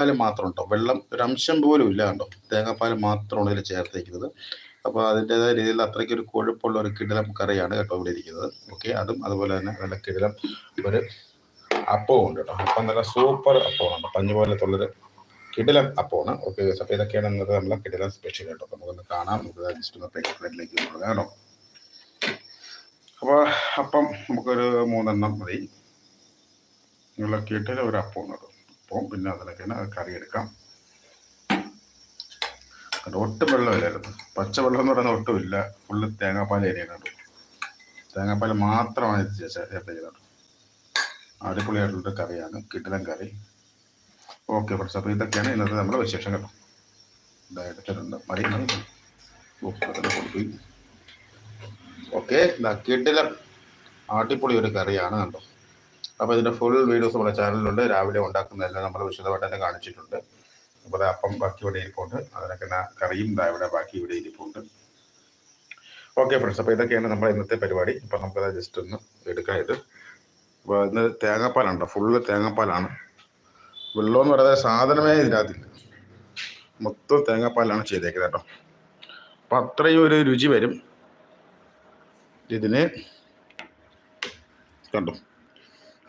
പാൽ മാത്രം ഉണ്ടോ വെള്ളം ഒരു അംശം പോലും ഇല്ല കണ്ടോ? തേങ്ങാപ്പാൽ മാത്രമാണ് ഇതിൽ ചേർത്തിരിക്കുന്നത്. അപ്പോൾ അതിന്റെതായ രീതിയിൽ അത്രയ്ക്ക് ഒരു കൊഴുപ്പുള്ള ഒരു കിടിലം കറിയാണ് കേട്ടോ ഇവിടെ ഇരിക്കുന്നത്. ഓക്കെ അതും അതുപോലെ തന്നെ നല്ല കിടിലം ഒരു അപ്പവും ഉണ്ട് കേട്ടോ. അപ്പം നല്ല സൂപ്പർ അപ്പമാണ് പഞ്ഞു പോലത്തുള്ളൊരു കിടിലം അപ്പമാണ്. ഓക്കെ അപ്പോൾ ഇതൊക്കെയാണ് ഇന്നത്തെ നമ്മളെ കിടിലം സ്പെഷ്യൽ കേട്ടോ. നമുക്കൊന്ന് കാണാം. നമുക്ക് ജസ്റ്റ് ഒന്ന് പ്ലേറ്റിലേക്ക് കേട്ടോ. അപ്പോൾ അപ്പം നമുക്കൊരു മൂന്നെണ്ണം മതി. നിങ്ങളെ കിടിലം ഒരു അപ്പം കേട്ടോ. അപ്പം പിന്നെ അതിലൊക്കെയാണ് കറി എടുക്കാം. കണ്ടു ഒട്ടും വെള്ളമില്ലായിരുന്നു പച്ചവെള്ളം എന്ന് പറയുന്നത് ഒട്ടും ഇല്ല. ഫുള്ള് തേങ്ങാപ്പാൽ ഏരിയാണ് കേട്ടോ തേങ്ങാപ്പാൽ മാത്രമാണ് ഇത് ചേർത്തേക്കുന്നത് അടിപൊളിയായിട്ടുള്ളൊരു കറിയാണ് കിടിലൻ കറി. ഓക്കെ ഫ്രണ്ട്സ് അപ്പോൾ ഇതൊക്കെയാണ് ഇന്നത്തെ നമ്മുടെ വിശേഷം കേട്ടോ ഇതാ എടുത്തിട്ടുണ്ട്. മതി മതി. ഓക്കെ ഇതാ കിടിലൻ അടിപൊളി ഒരു കറിയാണ് കണ്ടോ. അപ്പോൾ ഇതിന്റെ ഫുൾ വീഡിയോസ് നമ്മുടെ ചാനലിലുണ്ട് രാവിലെ ഉണ്ടാക്കുന്നതെല്ലാം നമ്മൾ വിശദമായിട്ട് തന്നെ കാണിച്ചിട്ടുണ്ട്. അപ്പോൾ അപ്പം ബാക്കി ഇവിടെ ഇരിപ്പുണ്ട്. അതിനൊക്കെ കറിയും ഇവിടെ ബാക്കി ഇവിടെ ഇരിപ്പുണ്ട്. ഓക്കെ ഫ്രണ്ട്സ് അപ്പോൾ ഇതൊക്കെയാണ് നമ്മുടെ ഇന്നത്തെ പരിപാടി. അപ്പോൾ നമുക്കത് ജസ്റ്റ് ഒന്ന് എടുക്കാം ഇത്. അപ്പോൾ ഇന്ന് തേങ്ങാപ്പാലുണ്ടോ? ഫുള്ള് തേങ്ങാപ്പാലാണ്. വെള്ളം എന്ന് പറയുന്നത് സാധനമേ ഇതിനകത്തില്ല. മൊത്തം തേങ്ങാപ്പാലാണ് ചെയ്തേക്കുന്നത് കേട്ടോ. അപ്പം അത്രയും ഒരു രുചി വരും. ഇതിന് കണ്ടോ?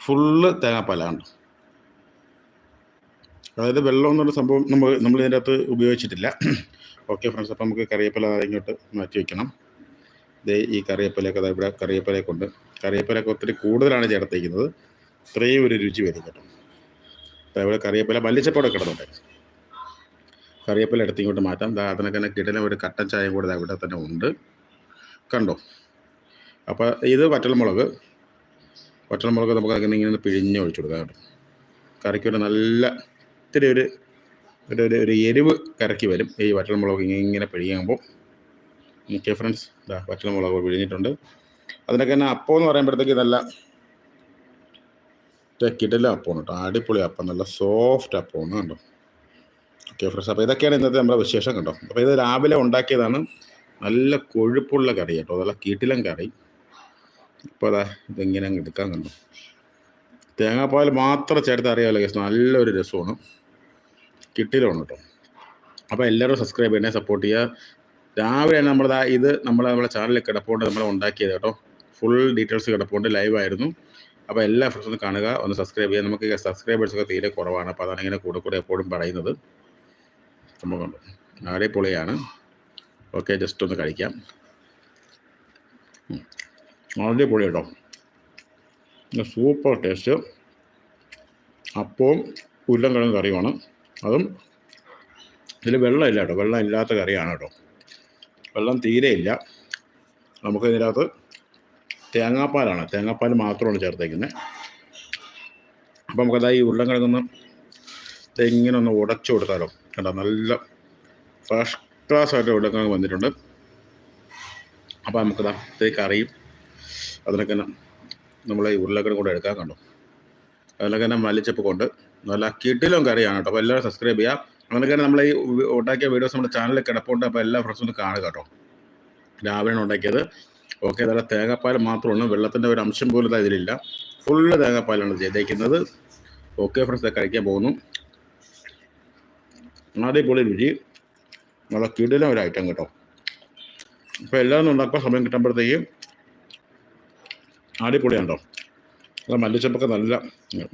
ഫുള്ള് തേങ്ങാപ്പാലാണ് അതായത് വെള്ളം എന്നുള്ള സംഭവം നമ്മൾ നമ്മൾ ഇതിന്റെ അകത്ത് ഉപയോഗിച്ചിട്ടില്ല. ഓക്കെ ഫ്രണ്ട്സ് അപ്പം നമുക്ക് കറിയപ്പല ഇങ്ങോട്ട് മാറ്റി വയ്ക്കണം ദേ ഈ കറിവേപ്പിലയൊക്കെ ഇവിടെ കറിവേപ്പിലയൊക്കെ ഉണ്ട്. കറിവേപ്പിലയൊക്കെ ഒത്തിരി കൂടുതലാണ് ചേർത്തേക്കുന്നത് ഇത്രയും ഒരു രുചി വരും കേട്ടോ. ദാ ഇവിടെ കറിവേപ്പില മല്ലിച്ചപ്പോടെ കിടന്നുണ്ട് കറിവേപ്പില എടുത്ത് ഇങ്ങോട്ട് മാറ്റാം. അതിനൊക്കെ തന്നെ കിടലും ഒരു കട്ടൻ ചായയും കൂടെ ഇവിടെ തന്നെ ഉണ്ട്. കണ്ടോ? അപ്പോൾ ഇത് വറ്റൽമുളക്. വറ്റൽമുളക് നമുക്ക് അങ്ങനെ ഇങ്ങനെ പിഴിഞ്ഞ് ഒഴിച്ചു കൊടുക്കാം കേട്ടോ. കറിക്ക് ഒരു നല്ല ഇത്തിരി ഒരു ഒരു ഒരു ഒരു എരിവ് കറക്കി വരും. ഈ വറ്റൽമുളക് ഇങ്ങനെ പിഴിയാകുമ്പോൾ ഓക്കെ ഫ്രണ്ട്സ് ഇതാ വറ്റൽമുളക് പിഴിഞ്ഞിട്ടുണ്ട്. അതിനൊക്കെ തന്നെ അപ്പം എന്ന് പറയുമ്പോഴത്തേക്ക് നല്ല കിടല അപ്പമാണ് കേട്ടോ. അടിപൊളി അപ്പം നല്ല സോഫ്റ്റ് അപ്പമാണ് കണ്ടോ ഓക്കെ ഫ്രണ്ട്സ് അപ്പോൾ ഇതൊക്കെയാണ് ഇന്നത്തെ നമ്മുടെ വിശേഷം കണ്ടോ അപ്പോൾ ഇത് രാവിലെ ഉണ്ടാക്കിയതാണ് നല്ല കൊഴുപ്പുള്ള കറി കേട്ടോ. നല്ല കീട്ടിലം കറി. ഇപ്പോൾ അതാ ഇതെങ്ങനെ അങ്ങ് എടുക്കാൻ കണ്ടു തേങ്ങാപ്പാൽ മാത്രം ചേർത്ത് അറിയാമല്ലോ കേസ് നല്ലൊരു രസമാണ്. കിട്ടിയിലാണ് കേട്ടോ അപ്പോൾ എല്ലാവരും സബ്സ്ക്രൈബ് ചെയ്യണേ സപ്പോർട്ട് ചെയ്യുക രാവിലെ തന്നെ നമ്മൾ ഇത് നമ്മൾ നമ്മുടെ ചാനലിൽ കിടപ്പുണ്ട് നമ്മൾ ഉണ്ടാക്കിയത് കേട്ടോ ഫുൾ ഡീറ്റെയിൽസ് കിടപ്പുണ്ട് ലൈവായിരുന്നു അപ്പോൾ എല്ലാ ഫ്രണ്ട്സും കാണുക ഒന്ന് സബ്സ്ക്രൈബ് ചെയ്യുക. നമുക്ക് സബ്സ്ക്രൈബേഴ്സൊക്കെ തീരെ കുറവാണ്. അപ്പോൾ അതാണ് ഇങ്ങനെ കൂടെ കൂടെ എപ്പോഴും പറയുന്നത്. സംഭവം അടിപൊളിയാണ്. ഓക്കെ ജസ്റ്റ് ഒന്ന് കഴിക്കാം. അടിപൊളി കേട്ടോ സൂപ്പർ ടേസ്റ്റ് അപ്പവും ഉരുളൻകിഴങ്ങ് കറിയുമാണ്. അതും ഇതിൽ വെള്ളമില്ല കേട്ടോ വെള്ളം ഇല്ലാത്ത കറിയാണ് കേട്ടോ വെള്ളം തീരെ ഇല്ല. നമുക്ക് ഇതിനകത്ത് തേങ്ങാപ്പാലാണ്. തേങ്ങാപ്പാൽ മാത്രമാണ് ചേർത്തേക്കുന്നത് അപ്പോൾ നമുക്കതാ ഈ ഉരുളൻകിഴങ്ങൊന്ന് ഇങ്ങനെ ഒന്ന് ഉടച്ചു കൊടുത്താലോ. കേട്ടോ നല്ല ഫസ്റ്റ് ക്ലാസ് ആയിട്ട് ഉരുളക്കിഴങ്ങ് വന്നിട്ടുണ്ട്. അപ്പോൾ നമുക്കതാ കറിയും അതിനൊക്കെ നമ്മൾ ഈ ഉരുളക്കിഴങ്ങ് കൂടെ എടുക്കാൻ കണ്ടു. അതിനൊക്കെ തന്നെ മല്ലിച്ചപ്പ് കൊണ്ട് നല്ല കിട്ടിലും കറിയാണ് കേട്ടോ. അപ്പോൾ എല്ലാവരും സബ്സ്ക്രൈബ് ചെയ്യുക അങ്ങനെയൊക്കെ നമ്മൾ ഈ ഉണ്ടാക്കിയ വീഡിയോസ് നമ്മുടെ ചാനലിൽ കിടപ്പുണ്ട്. അപ്പോൾ എല്ലാ ഫ്രണ്ട്സും ഒന്ന് കാണുക കേട്ടോ. രാവിലെയാണ് ഉണ്ടാക്കിയത്. ഓക്കെ നല്ല തേങ്ങാപ്പാൽ മാത്രമാണ് വെള്ളത്തിന്റെ ഒരു അംശം പോലും ഇതാ ഇതിലില്ല. ഫുള്ള് തേങ്ങാപ്പാലാണ് ചെയ്തേക്കുന്നത്. ഓക്കെ ഫ്രണ്ട്സ് കഴിക്കാൻ പോകുന്നു. അടിപൊളി രുചി. നല്ല കിടിലം ഒരു ഐറ്റം കേട്ടോ. അപ്പോൾ എല്ലാവരും ഉണ്ടാക്കുക സമയം കിട്ടുമ്പോഴത്തേക്കും അടിപൊളിയാണ്ടോ അത് മല്ലിച്ചപ്പൊക്കെ നല്ല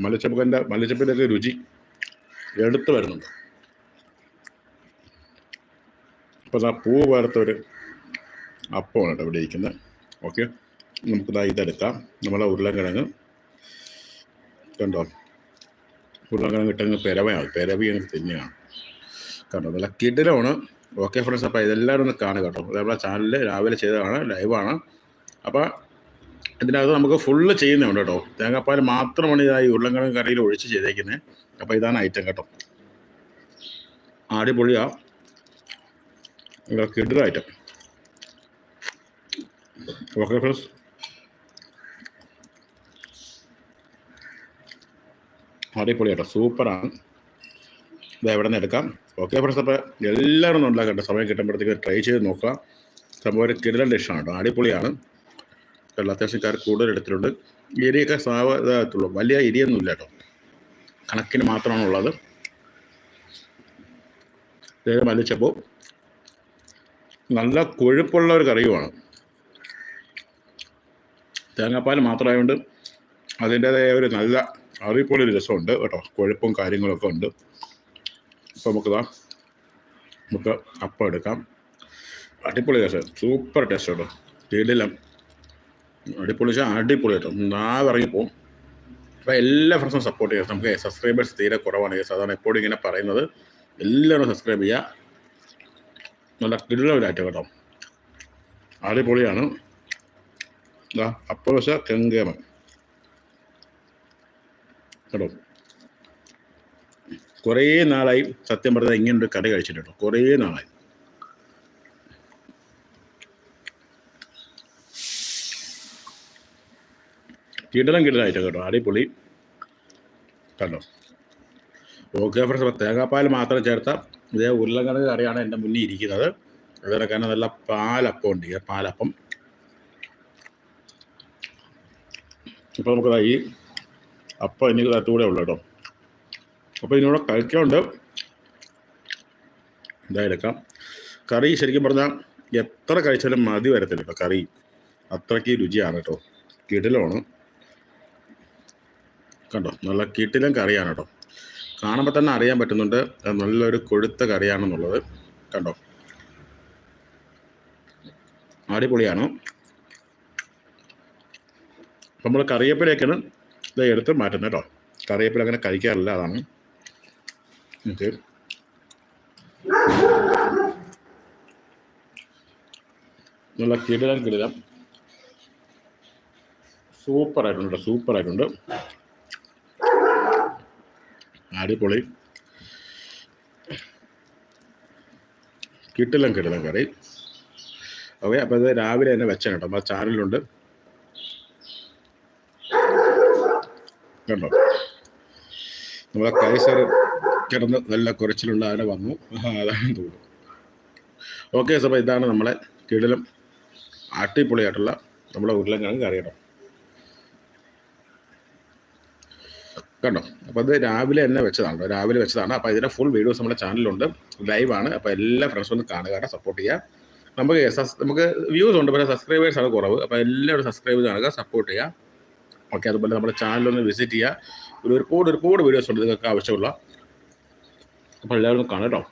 മല്ലിച്ചപ്പൊക്കെ മല്ലിച്ചപ്പിന്റെയൊക്കെ രുചി എടുത്തു വരുന്നുണ്ട്. അപ്പോൾ ആ പൂ വേർത്തൊരു അപ്പമാണ് കേട്ടോ ഇവിടെ ഇരിക്കുന്നത്. ഓക്കെ. നമുക്കിതാ ഇതെടുക്കാം. നമ്മളെ ഉരുളക്കിഴങ്ങ് കണ്ടോ? ഉരുളക്കിഴങ്ങ് കിട്ടുന്നത് പെരവയാണ് പെരവി എനിക്ക് തന്നെയാണ് കണ്ടോ? നല്ല കിടിലമാണ്. ഓക്കെ ഫ്രണ്ട്സ് അപ്പോൾ ഇതെല്ലാവരും ഒന്ന് കാണുക കേട്ടോ. അതേപോലെ ചാനലിൽ രാവിലെ ചെയ്തതാണ് ലൈവാണ്. അപ്പോൾ ഇതിനകത്ത് നമുക്ക് ഫുള്ള് ചെയ്യുന്നുണ്ട് കേട്ടോ. തേങ്ങാപ്പാൽ മാത്രമാണ് ഇതാ ഈ ഉരുളക്കിഴങ്ങ് കറിയിൽ ഒഴിച്ച് ചെയ്തേക്കുന്നത് അപ്പോൾ ഇതാണ് ഐറ്റം കേട്ടോ. അടിപൊളിയാ. കിട്ടുന്ന ഐറ്റം ഓക്കെ ഫ്രണ്ട്സ് അടിപൊളി കേട്ടോ. സൂപ്പറാണ്. ഇത് എവിടെ നിന്ന് എടുക്കാം. ഓക്കെ ഫ്രണ്ട്സ് അപ്പോൾ എല്ലാവരും ഉണ്ടാക്കട്ടെ. സമയം കിട്ടുമ്പോഴത്തേക്ക് ട്രൈ ചെയ്ത് നോക്കുക. സംഭവം ഒരു കിടലൻ ഡിഷാണ് കേട്ടോ. അടിപൊളിയാണ്. അത്യാവശ്യക്കാർ കൂടുതൽ എടുത്തിട്ടുണ്ട്. എരിയൊക്കെ സാവ ഇതാകത്തുള്ളൂ വലിയ എരിയൊന്നും ഇല്ല കേട്ടോ. കണക്കിന് മാത്രമാണുള്ളത്. ഇത് മല്ലിച്ചപ്പോൾ നല്ല കൊഴുപ്പുള്ള ഒരു കറിയുമാണ്. തേങ്ങാപ്പാൽ മാത്രമായതുകൊണ്ട് അതിന്റേതായ ഒരു നല്ല അറിയിപ്പൊരു രസമുണ്ട് കേട്ടോ. കൊഴുപ്പും കാര്യങ്ങളൊക്കെ ഉണ്ട്. അപ്പോൾ നമുക്കിതാ നമുക്ക് അപ്പം എടുക്കാം. അടിപൊളി രസം. സൂപ്പർ ടേസ്റ്റ് കേട്ടോ കിടിലം അടിപൊളി വെച്ചാൽ അടിപൊളി കേട്ടോ. നാവ് ഇറങ്ങിപ്പോവും അപ്പോൾ എല്ലാ ഫ്രണ്ട്സും സപ്പോർട്ട് ചെയ്യുക. നമുക്ക് സബ്സ്ക്രൈബേഴ്സ് തീരെ കുറവാണ്. സാധാരണ എപ്പോഴും ഇങ്ങനെ പറയുന്നത്. എല്ലാവരും സബ്സ്ക്രൈബ് ചെയ്യുക. നല്ല കിടിലവരായിട്ട് കേട്ടോ. അടിപൊളിയാണ്. അപ്പോൾ വെച്ചാൽ കെങ്കേമൻ കേട്ടോ. കുറേ നാളായി സത്യം പറഞ്ഞാൽ ഇങ്ങനൊരു കറി കഴിച്ചിട്ടുണ്ട് കുറേ നാളായി. കിടലം കിടലായിട്ട് കേട്ടോ. അടിപൊളി. കണ്ടോ? ഓക്കെ ഫ്രണ്ട്സ് അപ്പോൾ തേങ്ങാപ്പാൽ മാത്രം ചേർത്ത ഇതേ ഉരുളക്കിഴങ്ങ് കറിയാണ് എന്റെ മുന്നിൽ ഇരിക്കുന്നത്. അതിനൊക്കെ നല്ല പാലപ്പം ഉണ്ട്. പാലപ്പം. ഇപ്പോൾ നമുക്ക് ഈ അപ്പം എനിക്ക് തട്ടുകൂടെ ഉള്ളു കേട്ടോ. അപ്പോൾ ഇതിനോട് കഴിക്കാനുണ്ട്. ഇതാ എടുക്കാം. കറി ശരിക്കും പറഞ്ഞാൽ എത്ര കഴിച്ചാലും മതി വരത്തില്ല കറി. അത്രയ്ക്ക് രുചിയാണ് കേട്ടോ. കിടിലമാണ്. കണ്ടോ? നല്ല കിട്ടിലും കറിയാണ് കേട്ടോ. കാണുമ്പോൾ തന്നെ അറിയാൻ പറ്റുന്നുണ്ട് നല്ലൊരു കൊഴുത്ത കറിയാണെന്നുള്ളത്. കണ്ടോ? അടിപൊളിയാണ്. നമ്മൾ കറിവേപ്പിലയൊക്കെയാണ് ഇത് എടുത്ത് മാറ്റുന്നത് കേട്ടോ. കറിവേപ്പില അങ്ങനെ കഴിക്കാറില്ല അതാണ്. ഓക്കെ. നല്ല കിടിലം കിടിലം സൂപ്പറായിട്ടുണ്ട് സൂപ്പറായിട്ടുണ്ട്. അടിപൊളി. കിട്ടില്ല കിട്ടില്ല കറി. ഓക്കെ അപ്പോൾ ഇത് രാവിലെ തന്നെ വെച്ചാൽ കേട്ടോ. നമ്മുടെ ചാനലിലുണ്ട്. കണ്ടോ? നമ്മളെ കൈസർ കിടന്ന് നല്ല കുറച്ചിലുള്ള അതിനെ വന്നു. അതാണ് തോന്നുന്നു. ഓക്കെ അപ്പോൾ ഇതാണ് നമ്മളെ കിടിലം അടിപൊളിയായിട്ടുള്ള നമ്മളെ ഉരുളൻ കിഴങ്ങ് കേട്ടോ. കണ്ടോ? അപ്പോൾ അത് രാവിലെ തന്നെ വെച്ചതാണ്. രാവിലെ വെച്ചതാണ്. അപ്പോൾ ഇതിന്റെ ഫുൾ വീഡിയോസ് നമ്മുടെ ചാനലിലുണ്ട് ലൈവാണ് അപ്പോൾ എല്ലാ ഫ്രണ്ട്സും ഒന്ന് കാണുക സപ്പോർട്ട് ചെയ്യുക. നമുക്ക് നമുക്ക് വ്യൂസ് ഉണ്ട് പക്ഷേ സബ്സ്ക്രൈബേഴ്സ് ആണ് കുറവ്. അപ്പോൾ എല്ലാവരും സബ്സ്ക്രൈബ് കാണുക സപ്പോർട്ട് ചെയ്യുക. ഓക്കെ അതുപോലെ നമ്മുടെ ചാനലൊന്ന് വിസിറ്റ് ചെയ്യുക. ഒരു ഒരുപാട് ഒരുപാട് വീഡിയോസ് ഉണ്ട് നിങ്ങൾക്ക് ആവശ്യമുള്ള. അപ്പോൾ എല്ലാവരും കാണാം കേട്ടോ.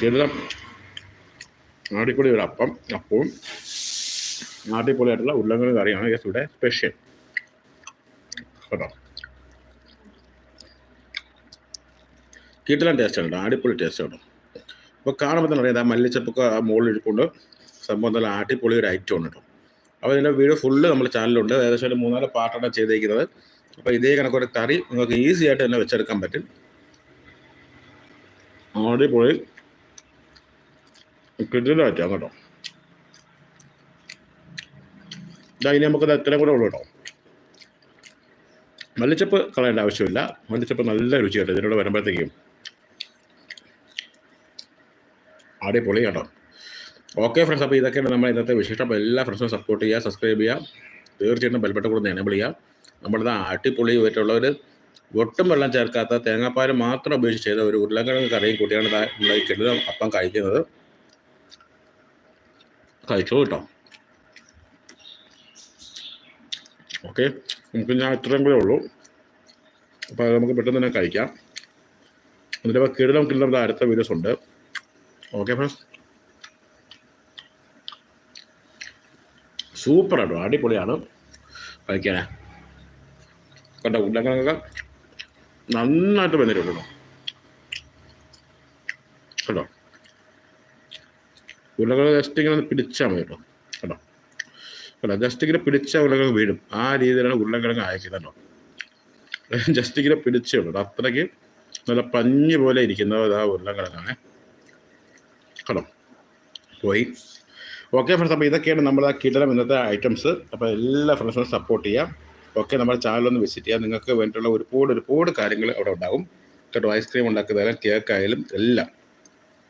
ചെറുതാം നാടിക്കൂടി ഒരു അപ്പം. അപ്പവും അടിപൊളിയായിട്ടുള്ള ഉരുളങ്കിഴങ്ങ് കറിയാണ് യെസ് ഇവിടെ സ്പെഷ്യൽ കേട്ടോ? കിട്ടലാൻ ടേസ്റ്റ് ആണ് അടിപൊളി ടേസ്റ്റ് ആണ് അപ്പോൾ കാണുമ്പോൾ തന്നെ അറിയാം മല്ലിച്ചപ്പൊക്കെ മുകളിൽ ഇരിപ്പുണ്ട്. സംഭവം നല്ല അടിപൊളി ഒരു ഐറ്റം ഉണ്ട് കേട്ടോ. അപ്പോൾ ഇതിന്റെ വീഡിയോ ഫുള്ള് നമ്മുടെ ചാനലുണ്ട് ഏകദേശം ഒരു മൂന്നാൽ പാർട്ടാണ് ചെയ്തേക്കുന്നത്. അപ്പോൾ ഇതേ കണക്കൊരു കറി നിങ്ങൾക്ക് ഈസി ആയിട്ട് തന്നെ വെച്ചെടുക്കാൻ പറ്റും. അടിപൊളി. കിട്ടിലാറ്റാം കേട്ടോ. ഇതാ ഇനി നമുക്കത് എത്രയും കൂടെ ഉള്ളൂ കേട്ടോ. മല്ലിച്ചപ്പ് കളയേണ്ട ആവശ്യമില്ല. മല്ലിച്ചപ്പ് നല്ല രുചിയായിട്ട് ഇതിനോട് വരുമ്പോഴത്തേക്കും അടിപൊളി കേട്ടോ. ഓക്കെ ഫ്രണ്ട്സ് അപ്പോൾ ഇതൊക്കെയാണ് നമ്മൾ ഇന്നത്തെ വിശേഷം. അപ്പോൾ എല്ലാ ഫ്രണ്ട്സും സപ്പോർട്ട് ചെയ്യുക സബ്സ്ക്രൈബ് ചെയ്യുക. തീർച്ചയായിട്ടും ബെൽബട്ട കൂടെ എനേബിൾ ചെയ്യുക. നമ്മളിത് അടിപൊളി ആയിട്ടുള്ള ഒരു ഒട്ടും വെള്ളം ചേർക്കാത്ത തേങ്ങാപ്പാൽ മാത്രം ഉപയോഗിച്ച് ചെയ്ത ഒരു ഉരുളക്കിഴങ്ങ് കറിയും കൂട്ടിയാണ് നമ്മൾ ഈ കിട്ടുന്ന അപ്പം കഴിക്കുന്നത്. കഴിച്ചു കേട്ടോ. ഓക്കെ? നമുക്ക് ഞാൻ ഇത്രയും കൂടെ ഉള്ളൂ. അപ്പോൾ അത് നമുക്ക് പെട്ടെന്ന് തന്നെ കഴിക്കാം. എന്നിട്ട് ഇപ്പോൾ കിടലം കിടലം അടുത്ത വീഡിയോസ് ഉണ്ട്. ഓക്കെ ഫ്രണ്ട്സ് സൂപ്പർ ആട്ടോ അടിപൊളിയാണ്. കഴിക്കാനേ. കണ്ടോ ഉരുളക്കിഴങ്ങൊക്കെ നന്നായിട്ട് വന്നിട്ടുണ്ട് കേട്ടോ കേട്ടോ ജസ്റ്റ് ഇങ്ങനെ പിടിച്ചാൽ മതി കേട്ടോ കേട്ടോ ജസ്റ്റ് ഇങ്ങനെ പിടിച്ച ഉരുളക്കിഴങ്ങ് വീഴും. ആ രീതിയിലാണ് ഉരുളക്കിഴങ്ങ് അയക്കുന്നത് ജസ്റ്റ് ഇങ്ങനെ പിടിച്ചേ ഉള്ളൂ. അത്രയ്ക്ക് നല്ല പഞ്ഞ് പോലെ ഇരിക്കുന്നത് ആ ഉരുളക്കിഴങ്ങാണ് കേട്ടോ പോയി. ഓക്കെ ഫ്രണ്ട്സ് അപ്പോൾ ഇതൊക്കെയാണ് ആ കിടലം ഇന്നത്തെ ഐറ്റംസ് അപ്പോൾ എല്ലാ ഫ്രണ്ട്സും സപ്പോർട്ട് ചെയ്യാം. ഓക്കെ നമ്മുടെ ചാനലൊന്ന് വിസിറ്റ് ചെയ്യാം. നിങ്ങൾക്ക് വേണ്ടിയിട്ടുള്ള ഒരുപാട് ഒരുപാട് കാര്യങ്ങൾ അവിടെ ഉണ്ടാകും കേട്ടോ ഐസ്ക്രീം ഉണ്ടാക്കുന്നതായാലും കേക്ക് ആയാലും എല്ലാം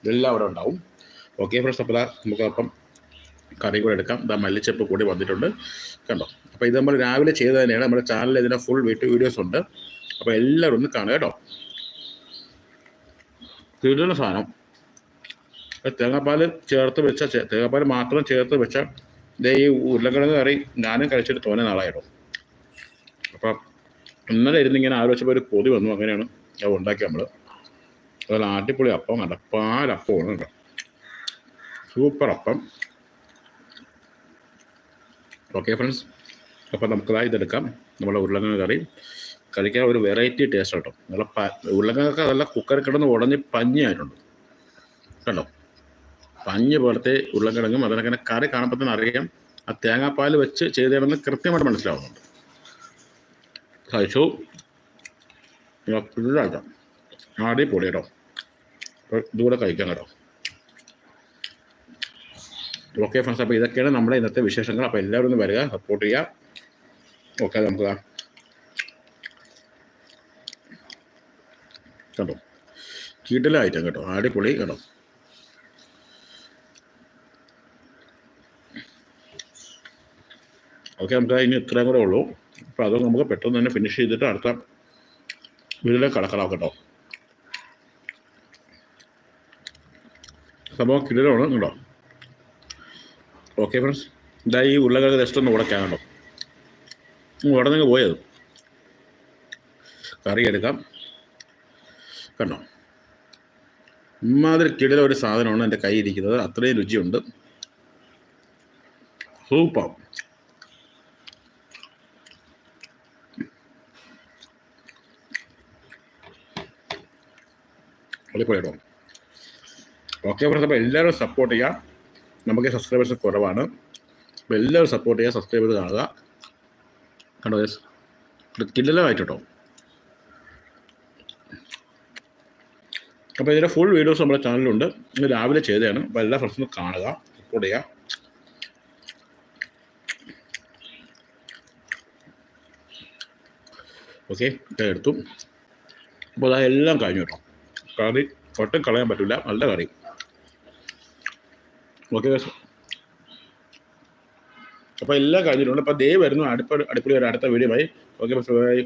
ഇതെല്ലാം അവിടെ ഉണ്ടാവും. ഓക്കെ ഫ്രണ്ട്സ് അപ്പോൾ ദാ നമുക്ക് അപ്പം കറി കൂടെ എടുക്കാം ഇതാ മല്ലിച്ചപ്പ് കൂടി വന്നിട്ടുണ്ട്. കണ്ടോ? അപ്പോൾ ഇത് നമ്മൾ രാവിലെ ചെയ്ത് തന്നെയാണ് നമ്മുടെ ചാനലിൽ ഇതിന്റെ ഫുൾ വീഡിയോ വീഡിയോസ് ഉണ്ട്. അപ്പോൾ എല്ലാവരും ഒന്ന് കാണുക കേട്ടോ. കിടുന്ന സാധനം. തേങ്ങാപ്പാൽ ചേർത്ത് വെച്ച തേങ്ങാപ്പാൽ മാത്രം ചേർത്ത് വെച്ച ഇതേ ഈ ഉരുളക്കിഴങ്ങ് കറി ഞാനും കഴിച്ചിട്ട് തോന്നെ നാളായിടും അപ്പം ഇന്നലെ ഇരുന്ന് ഇങ്ങനെ ആലോചിച്ചപ്പോൾ ഒരു കൊതി വന്നു. അങ്ങനെയാണ് അത് ഉണ്ടാക്കി നമ്മൾ അതുപോലെ ആട്ടിപ്പൊളി അപ്പം കണ്ട? പാലപ്പമാണ് കേട്ടോ സൂപ്പർ അപ്പം. ഓക്കെ ഫ്രണ്ട്സ് അപ്പം നമുക്കതായി ഇതെടുക്കാം. നമ്മുടെ ഉരുളങ്ങ കറി. കറിക്കാൻ ഒരു വെറൈറ്റി ടേസ്റ്റ് കേട്ടോ നല്ല പ ഉരുളങ്ങൾക്ക് നല്ല കുക്കറിൽ കിടന്ന് ഉടഞ്ഞ് പഞ്ഞായിട്ടുണ്ട് കണ്ടോ? പഞ്ഞ് പോലത്തെ ഉരുളക്കിഴങ്ങും അതിനങ്ങനെ കറി കാണുമ്പോൾ തന്നെ അറിയാം. ആ തേങ്ങാപ്പാൽ വെച്ച് ചെയ്തതാണെന്ന് കൃത്യമായിട്ട് മനസ്സിലാവുന്നുണ്ട്. കഴിച്ചു. ഫുള്ളായിട്ടോ പൊടി കേട്ടോ. അപ്പോൾ ഇതുകൂടെ കഴിക്കാം കേട്ടോ. ഓക്കെ ഫ്രണ്ട്സ് അപ്പോൾ ഇതൊക്കെയാണ് നമ്മുടെ ഇന്നത്തെ വിശേഷങ്ങൾ. അപ്പോൾ എല്ലാവരും ഒന്ന് വരിക സപ്പോർട്ട് ചെയ്യുക. ഓക്കെ നമുക്ക് കേട്ടോ ഐറ്റം കേട്ടോ. അടിപൊളി കേട്ടോ ഓക്കെ നമുക്ക് ഇനി ഇത്രയും കൂടെ ഉള്ളൂ. അപ്പോൾ അത് നമുക്ക് പെട്ടെന്ന് തന്നെ ഫിനിഷ് ചെയ്തിട്ട് അടുത്ത വീട്ടിലേക്ക് കടക്കണം കേട്ടോ. സംഭവം കിടിലാണ് കേട്ടോ ഓക്കെ ഫ്രണ്ട്സ് ഇതാ ഈ ഉരുളക്കിഴങ്ങ് ജസ്റ്റ് ഒന്ന് കേട്ടോ ഉടനെ പോയത്. കറി എടുക്കാം. കണ്ടോ? ഇമാതിരി കിടില ഒരു സാധനമാണ് എന്റെ കൈ ഇരിക്കുന്നത്. അത്രയും രുചിയുണ്ട്. സൂപ്പർ പൊളിപ്പൊളിയിടും ഓക്കെ ഫ്രണ്ട്സ് അപ്പോൾ എല്ലാവരും സപ്പോർട്ട് ചെയ്യാം നമുക്ക് സബ്സ്ക്രൈബേഴ്സ് കുറവാണ്. അപ്പോൾ എല്ലാവരും സപ്പോർട്ട് ചെയ്യുക സബ്സ്ക്രൈബ് ചെയ്ത് കാണുക. കണ്ടോ ഇത് കിടിലമായിട്ട്. കേട്ടോ അപ്പോൾ ഇതിന്റെ ഫുൾ വീഡിയോസ് നമ്മുടെ ചാനലിലുണ്ട് ഇന്ന് രാവിലെ ചെയ്തതാണ്. അപ്പോൾ എല്ലാ ഫ്രണ്ട്സും കാണുക സപ്പോർട്ട് ചെയ്യുക. ഓക്കെ എടുത്തു. അപ്പോൾ അതെല്ലാം കഴിഞ്ഞു കേട്ടോ. കറി ഒട്ടും കളയാൻ പറ്റില്ല നല്ല കറി. ഓക്കെ അപ്പോൾ എല്ലാം കഴിഞ്ഞിട്ടുണ്ട്. അപ്പോൾ ദേ വരുന്നു. അടുത്ത അടുപ്പിൽ ഒരു അടുത്ത വീഡിയോ ആയി. Okay bye